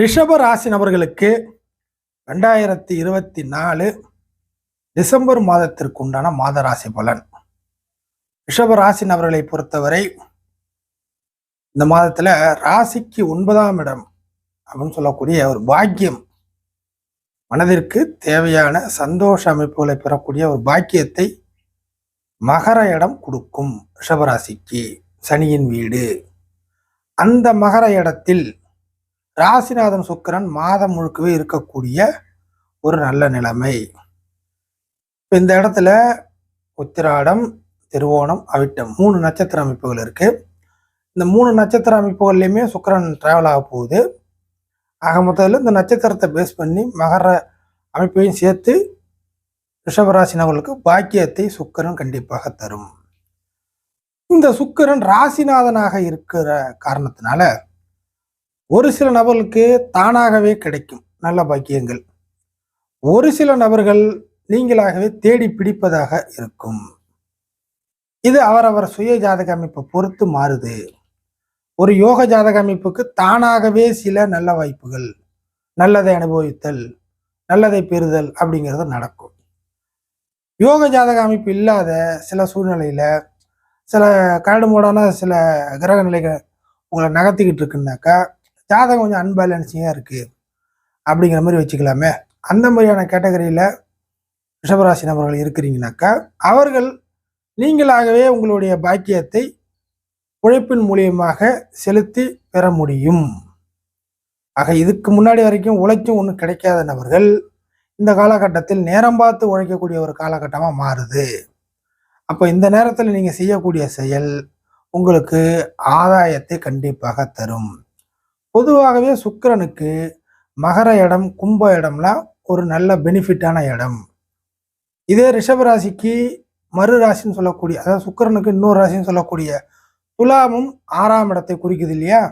ரிஷப ராசி நபர்களுக்கு ரெண்டாயிரத்தி இருபத்தி நாலு டிசம்பர் மாதத்திற்கு உண்டான மாத ராசி பலன். ரிஷப ராசி நபர்களை பொறுத்தவரை இந்த மாதத்துல ராசிக்கு ஒன்பதாம் இடம் அப்படின்னு சொல்லக்கூடிய ஒரு பாக்கியம். மனதிற்கு தேவையான சந்தோஷ அமைப்புகளை பெறக்கூடிய ஒரு பாக்கியத்தை மகர இடம் கொடுக்கும் ரிஷபராசிக்கு சனியின் வீடு. அந்த மகர இடத்தில் ராசிநாதன் சுக்கிரன் மாதம் முழுக்கவே இருக்கக்கூடிய ஒரு நல்ல நிலைமை. இந்த இடத்துல உத்திராடம் திருவோணம் அவிட்டம் மூணு நட்சத்திர அமைப்புகள் இருக்கு. இந்த மூணு நட்சத்திர அமைப்புகள்லையுமே சுக்கிரன் டிராவல் ஆக போகுது. ஆக மொத்தத்தில் இந்த நட்சத்திரத்தை பேஸ் பண்ணி மகர அமைப்பையும் சேர்த்து ரிஷபராசி நபர்களுக்கு பாக்கியத்தை சுக்கிரன் கண்டிப்பாக தரும். இந்த சுக்கிரன் ராசிநாதனாக இருக்கிற காரணத்தினால ஒரு சில நபர்களுக்கு தானாகவே கிடைக்கும் நல்ல பாக்கியங்கள். ஒரு சில நபர்கள் நீங்களாகவே தேடி பிடிப்பதாக இருக்கும். இது அவரவர் சுய ஜாதக அமைப்பை பொறுத்து மாறுது. ஒரு யோக ஜாதக அமைப்புக்கு தானாகவே சில நல்ல வாய்ப்புகள் நல்லதை அனுபவித்தல் நல்லதை பெறுதல் அப்படிங்கிறது நடக்கும். யோக ஜாதக அமைப்பு இல்லாத சில சூழ்நிலையில சில கரடுமூடான சில கிரக நிலைகள் உங்களை நகர்த்திக்கிட்டு இருக்குன்னாக்கா ஜாதகம் கொஞ்சம் அன்பேலன்ஸிங்காக இருக்குது அப்படிங்கிற மாதிரி வச்சுக்கலாமே. அந்த மாதிரியான கேட்டகரியில் ரிஷபராசி நபர்கள் இருக்கிறீங்கனாக்கா அவர்கள் நீங்களாகவே உங்களுடைய பாக்கியத்தை உழைப்பின் மூலியமாக செலுத்தி பெற முடியும். ஆக இதுக்கு முன்னாடி வரைக்கும் உழைக்கும் ஒன்றும் கிடைக்காத நபர்கள் இந்த காலகட்டத்தில் நேரம் பார்த்து உழைக்கக்கூடிய ஒரு காலகட்டமாக மாறுது. அப்போ இந்த நேரத்தில் நீங்கள் செய்யக்கூடிய செயல் உங்களுக்கு ஆதாயத்தை கண்டிப்பாக தரும். பொதுவாகவே சுக்கிரனுக்கு மகர இடம் கும்ப இடம்லாம் ஒரு நல்ல பெனிஃபிட்டான இடம். இதே ரிஷபராசிக்கு மறு ராசின்னு சொல்லக்கூடிய அதாவது சுக்கரனுக்கு இன்னொரு ராசின்னு சொல்லக்கூடிய துலாமும் ஆறாம் இடத்தை குறிக்குது இல்லையா?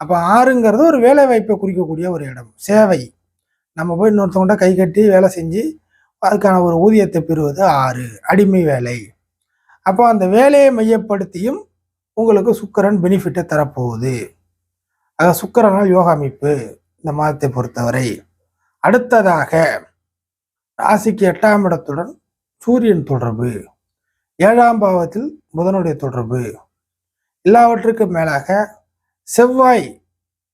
அப்போ ஆறுங்கிறது ஒரு வேலை வாய்ப்பை குறிக்கக்கூடிய ஒரு இடம் சேவை. நம்ம போய் இன்னொருத்தவங்கள்ட்ட கை கட்டி வேலை செஞ்சு அதுக்கான ஒரு ஊதியத்தை பெறுவது ஆறு அடிமை வேலை. அப்போ அந்த வேலையை மையப்படுத்தியும் உங்களுக்கு சுக்கரன் பெனிஃபிட்டை தரப்போகுது. ஆக சுக்கிரனால் யோகா அமைப்பு இந்த மாதத்தை பொறுத்தவரை. அடுத்ததாக ராசிக்கு எட்டாம் இடத்துடன் சூரியன் தொடர்பு. ஏழாம் பாவத்தில் புதனுடைய தொடர்பு. எல்லாவற்றுக்கும் மேலாக செவ்வாய்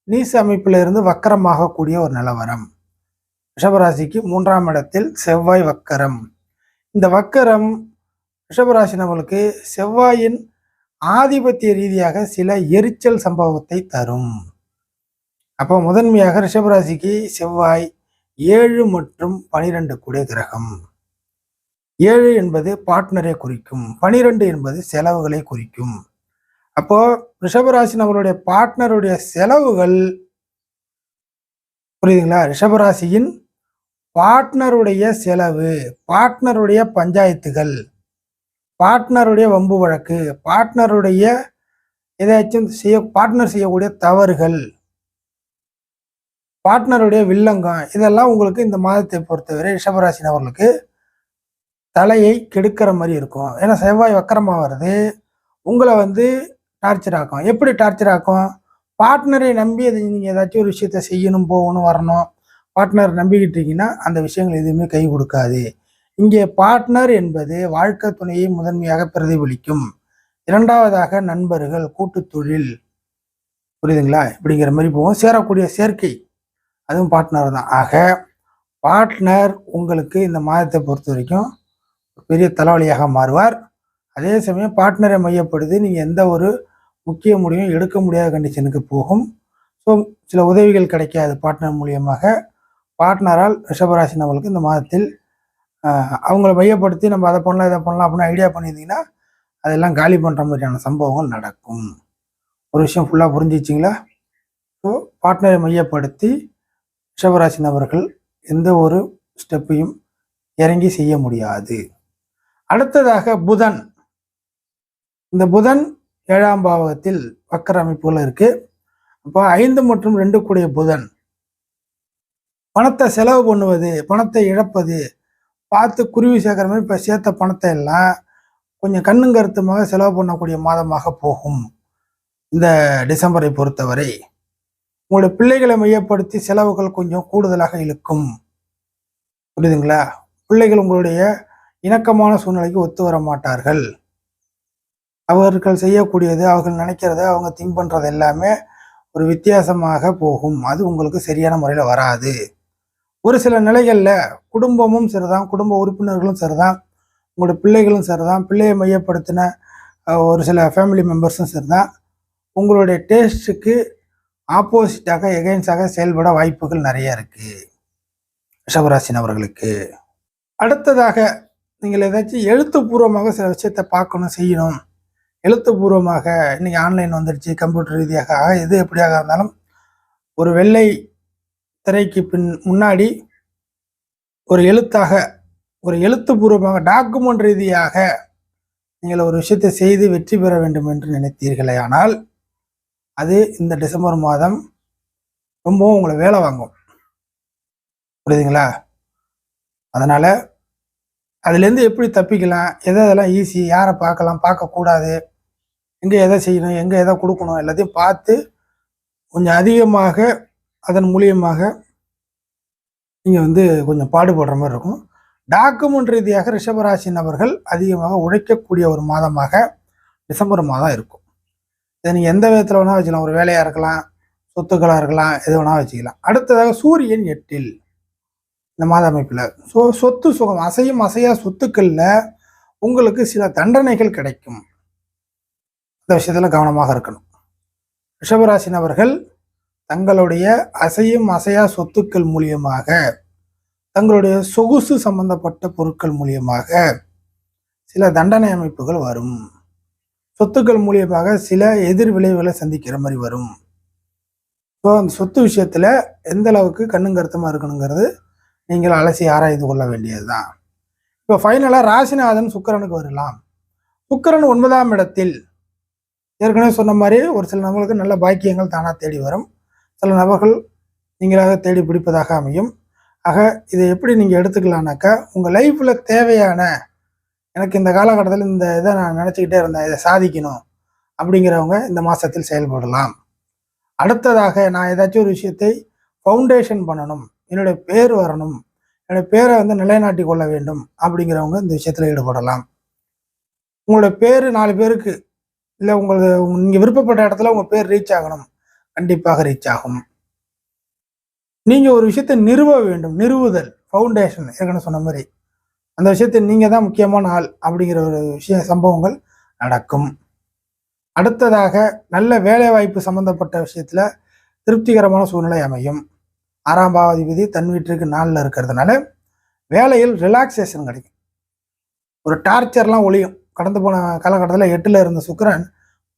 நீச அமைப்பில் இருந்து வக்கரமாகக்கூடிய ஒரு நிலவரம். ரிஷபராசிக்கு மூன்றாம் இடத்தில் செவ்வாய் வக்கரம். இந்த வக்கரம் ரிஷபராசி நம்மளுக்கு செவ்வாயின் ஆதிபத்திய ரீதியாக சில எரிச்சல் சம்பவத்தை தரும். அப்போ முதன்மையாக ரிஷபராசிக்கு செவ்வாய் ஏழு மற்றும் பனிரெண்டு கூட கிரகம். ஏழு என்பது பார்ட்னரை குறிக்கும். பனிரெண்டு என்பது செலவுகளை குறிக்கும். அப்போ ரிஷபராசி நம்மளுடைய பார்ட்னருடைய செலவுகள் புரியுதுங்களா? ரிஷபராசியின் பார்ட்னருடைய செலவு பார்ட்னருடைய பஞ்சாயத்துகள் பார்ட்னருடைய வம்பு வழக்கு பார்ட்னருடைய ஏதாச்சும் செய்ய பார்ட்னர் செய்யக்கூடிய தவறுகள் பார்ட்னருடைய வில்லங்கம் இதெல்லாம் உங்களுக்கு இந்த மாதத்தை பொறுத்தவரை ரிஷபராசி நபர்களுக்கு தலையை கெடுக்கிற மாதிரி இருக்கும். ஏன்னா செவ்வாய் வக்கரமாக வருது. உங்களை வந்து டார்ச்சர் ஆக்கும். எப்படி டார்ச்சர் ஆக்கும்? பார்ட்னரை நம்பி அது நீங்கள் ஏதாச்சும் ஒரு விஷயத்த செய்யணும் போகணும் வரணும் பார்ட்னர் நம்பிக்கிட்டு இருக்கீங்கன்னா அந்த விஷயங்கள் எதுவுமே கை கொடுக்காது. இங்கே பார்ட்னர் என்பது வாழ்க்கை துணையை முதன்மையாக பிரதிபலிக்கும். இரண்டாவதாக நண்பர்கள் கூட்டு தொழில். புரியுதுங்களா? இப்படிங்கிற மாதிரி போகும். சேரக்கூடிய சேர்க்கை. அதுவும் பார்ட்னர் தான். ஆக பார்ட்னர் உங்களுக்கு இந்த மாதத்தை பொறுத்த வரைக்கும் பெரிய தலைவலியாக மாறுவார். அதே சமயம் பார்ட்னரை மையப்படுத்தி நீங்கள் எந்த ஒரு முக்கிய முடிவும் எடுக்க முடியாத கண்டிஷனுக்கு போகும். ஸோ சில உதவிகள் கிடைக்காது பார்ட்னர் மூலியமாக. பார்ட்னரால் ரிஷபராசி நம்மளுக்கு இந்த மாதத்தில் அவங்கள மையப்படுத்தி நம்ம அதை பண்ணலாம் இதை பண்ணலாம் அப்படின்னு ஐடியா பண்ணியிருந்தீங்கன்னா அதெல்லாம் காலி பண்ணுற மாதிரியான சம்பவங்கள் நடக்கும். ஒரு விஷயம் ஃபுல்லாக புரிஞ்சிச்சிங்களா? ஸோ பார்ட்னரை மையப்படுத்தி ரிஷபராசி நபர்கள் எந்த ஒரு ஸ்டெப்பையும் இறங்கி செய்ய முடியாது. அடுத்ததாக புதன். இந்த புதன் ஏழாம் பாவகத்தில் வக்கர அமைப்புகள் இருக்கு. அப்போ ஐந்து மற்றும் ரெண்டு கூடிய புதன். பணத்தை செலவு பண்ணுவது பணத்தை இழப்பது பார்த்து குருவி சேர்க்குற மாதிரி இப்போ சேர்த்த பணத்தை எல்லாம் கொஞ்சம் கண்ணுங்கருத்துமாக செலவு பண்ணக்கூடிய மாதமாக போகும். இந்த டிசம்பரை பொறுத்தவரை. உங்களுடைய பிள்ளைகளை மையப்படுத்தி செலவுகள் கொஞ்சம் கூடுதலாக இழுக்கும். புரியுதுங்களா? பிள்ளைகள் உங்களுடைய இணக்கமான சூழ்நிலைக்கு ஒத்து வர மாட்டார்கள். அவர்கள் செய்யக்கூடியது அவர்கள் நினைக்கிறத அவங்க திங்க் பண்ணுறது எல்லாமே ஒரு வித்தியாசமாக போகும். அது உங்களுக்கு சரியான முறையில் வராது. ஒரு சில நிலைகளில் குடும்பமும் சரிதான் குடும்ப உறுப்பினர்களும் சரிதான் உங்களோட பிள்ளைகளும் சரிதான் பிள்ளையை மையப்படுத்தின ஒரு சில ஃபேமிலி மெம்பர்ஸும் சரிதான். உங்களுடைய டேஸ்ட்டுக்கு ஆப்போசிட்டாக எகைன்ஸாக செயல்பட வாய்ப்புகள் நிறைய இருக்குது ரிஷபராசி அவர்களுக்கு. அடுத்ததாக நீங்கள் ஏதாச்சும் எழுத்துப்பூர்வமாக சில விஷயத்தை பார்க்கணும் செய்யணும். எழுத்துப்பூர்வமாக இன்னைக்கு ஆன்லைன் வந்துடுச்சு கம்ப்யூட்டர் ரீதியாக எது எப்படியாக இருந்தாலும் ஒரு வெள்ளை திரைக்கு பின் முன்னாடி ஒரு எழுத்தாக ஒரு எழுத்துப்பூர்வமாக டாக்குமெண்ட் ரீதியாக நீங்கள் ஒரு விஷயத்தை செய்து வெற்றி பெற வேண்டும் என்று நினைத்தீர்களே ஆனால் அது இந்த டிசம்பர் மாதம் ரொம்பவும் உங்களை வேலை வாங்கும். புரியுதுங்களா? அதனால் அதுலேருந்து எப்படி தப்பிக்கலாம் எதை எதெல்லாம் ஈஸி யாரை பார்க்கலாம் பார்க்கக்கூடாது எங்கே எதை செய்யணும் எங்கே எதை கொடுக்கணும் எல்லாத்தையும் பார்த்து கொஞ்சம் அதிகமாக அதன் மூலியமாக நீங்கள் வந்து கொஞ்சம் பாடுபடுற மாதிரி இருக்கும். டாக்குமெண்ட் ரீதியாக ரிஷபராசி நபர்கள் அதிகமாக உழைக்கக்கூடிய ஒரு மாதமாக டிசம்பர் மாதம் இருக்கும். இதை நீங்கள் எந்த விதத்தில் வேணால் வச்சுக்கலாம். ஒரு வேலையாக இருக்கலாம் சொத்துக்களாக இருக்கலாம் எது வேணால் வச்சுக்கலாம். அடுத்ததாக சூரியன் எட்டில் இந்த மாத அமைப்பில். ஸோ சொத்து சுகம் அசையும் அசையா சொத்துக்களில் உங்களுக்கு சில தண்டனைகள் கிடைக்கும். இந்த விஷயத்தில் கவனமாக இருக்கணும். ரிஷபராசி நபர்கள் தங்களுடைய அசையும் அசையா சொத்துக்கள் மூலியமாக தங்களுடைய சொகுசு சம்பந்தப்பட்ட பொருட்கள் மூலியமாக சில தண்டனை அமைப்புகள் வரும். சொத்துக்கள் மூலியமாக சில எதிர் விளைவுகளை சந்திக்கிற மாதிரி வரும். ஸோ அந்த சொத்து விஷயத்தில் எந்த அளவுக்கு கண்ணும் கருத்தமாக இருக்கணுங்கிறது நீங்கள் அலசி ஆராய்ந்து கொள்ள வேண்டியது தான் இப்போ ஃபைனலாக ராசிநாதன் சுக்கரனுக்கு வரலாம். சுக்கரன் ஒன்பதாம் இடத்தில் ஏற்கனவே சொன்ன மாதிரி ஒரு சில நபர்களுக்கு நல்ல பாக்கியங்கள் தானாக தேடி வரும். சில நபர்கள் நீங்களாக தேடி பிடிப்பதாக அமையும். ஆக இதை எப்படி நீங்கள் எடுத்துக்கலான்னாக்கா உங்கள் லைஃப்பில் தேவையான எனக்கு இந்த காலகட்டத்தில் இந்த இதை நான் நினச்சிக்கிட்டே இருந்தேன் இதை சாதிக்கணும் அப்படிங்கிறவங்க இந்த மாதத்தில் செயல்படலாம். அடுத்ததாக நான் ஏதாச்சும் ஒரு விஷயத்தை ஃபவுண்டேஷன் பண்ணணும் என்னுடைய பேர் வரணும் என்னுடைய பேரை வந்து நிலைநாட்டி கொள்ள வேண்டும் அப்படிங்கிறவங்க இந்த விஷயத்தில் ஈடுபடலாம். உங்களோட பேர் நாலு பேருக்கு இல்லை உங்களுக்கு நீங்கள் விருப்பப்பட்ட இடத்துல உங்கள் பேர் ரீச் ஆகணும் கண்டிப்பாக ரீச் ஆகும். நீங்கள் ஒரு விஷயத்தை நிறுவ வேண்டும் நிறுவுதல் ஃபவுண்டேஷன் ஏற்கனவே சொன்ன மாதிரி. அந்த விஷயத்தை நீங்கள் தான் முக்கியமான ஆள் அப்படிங்கிற ஒரு விஷய சம்பவங்கள் நடக்கும். அடுத்ததாக நல்ல வேலைவாய்ப்பு சம்பந்தப்பட்ட விஷயத்தில் திருப்திகரமான சூழ்நிலை அமையும். ஆறாம் பாவாதிபதி தன் வீட்டிற்கு நாளில் இருக்கிறதுனால வேலையில் ரிலாக்ஸேஷன் கிடைக்கும். ஒரு டார்ச்சர்லாம் ஒழியும். கடந்து போன காலகட்டத்தில் எட்டில் இருந்த சுக்கரன்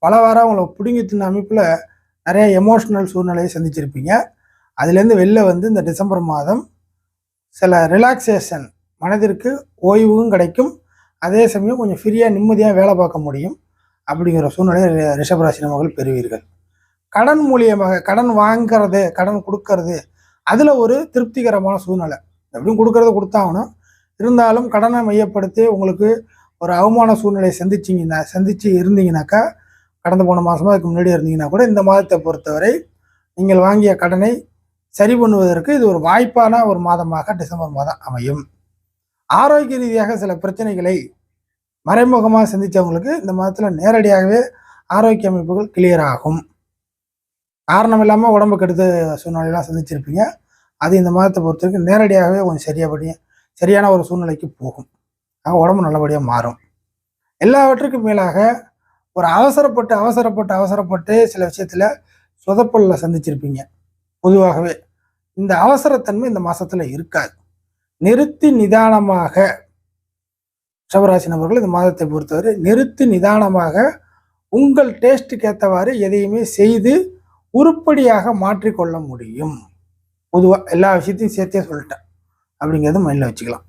பல வாரம் உங்களை பிடுங்கி தின்ன அமைப்பில் நிறைய எமோஷ்னல் சூழ்நிலையை சந்திச்சிருப்பீங்க. அதுலேருந்து வெளில வந்து இந்த டிசம்பர் மாதம் சில ரிலாக்ஸேஷன் மனதிற்கு ஓய்வும் கிடைக்கும். அதே சமயம் கொஞ்சம் ஃப்ரீயாக நிம்மதியாக வேலை பார்க்க முடியும். அப்படிங்கிற சூழ்நிலையை ரிஷபராசி நபர்கள் பெறுவீர்கள். கடன் மூலியமாக கடன் வாங்குறது கடன் கொடுக்கறது அதில் ஒரு திருப்திகரமான சூழ்நிலை. எப்படியும் கொடுக்கறத கொடுத்தாகணும். இருந்தாலும் கடனை மையப்படுத்தி உங்களுக்கு ஒரு அவமான சூழ்நிலையை சந்திச்சிங்கன்னா சந்திச்சு இருந்தீங்கன்னாக்கா கடந்த போன மாதமாக அதுக்கு முன்னாடி இருந்தீங்கன்னா கூட இந்த மாதத்தை பொறுத்தவரை நீங்கள் வாங்கிய கடனை சரி பண்ணுவதற்கு இது ஒரு வாய்ப்பான ஒரு மாதமாக டிசம்பர் மாதம் அமையும். ஆரோக்கிய ரீதியாக சில பிரச்சனைகளை மறைமுகமாக சந்தித்தவங்களுக்கு இந்த மாதத்தில் நேரடியாகவே ஆரோக்கிய அமைப்புகள் கிளியர் ஆகும். காரணம் இல்லாமல் உடம்பு கெடுத்த சூழ்நிலையெல்லாம் சந்திச்சிருப்பீங்க. அது இந்த மாதத்தை பொறுத்த வரைக்கும் நேரடியாகவே கொஞ்சம் சரியாபடியாக சரியான ஒரு சூழ்நிலைக்கு போகும். ஆக உடம்பு நல்லபடியாக மாறும். எல்லாவற்றுக்கும் மேலாக ஒரு அவசரப்பட்டு அவசரப்பட்டு அவசரப்பட்டு சில விஷயத்தில் சொதப்பலில் சந்திச்சிருப்பீங்க. பொதுவாகவே இந்த அவசரத்தன்மை இந்த மாதத்தில் இருக்காது. நிறுத்தி நிதானமாக ரிஷபராசி நபர்கள் இந்த மாதத்தை பொறுத்தவரை நிறுத்தி நிதானமாக உங்கள் டேஸ்ட்டுக்கு ஏற்றவாறு எதையுமே செய்து உருப்படியாக மாற்றிக்கொள்ள முடியும். பொதுவாக எல்லா விஷயத்தையும் சேர்த்தே சொல்லிட்டேன். அப்படிங்கிறது மைண்டில் வச்சுக்கலாம்.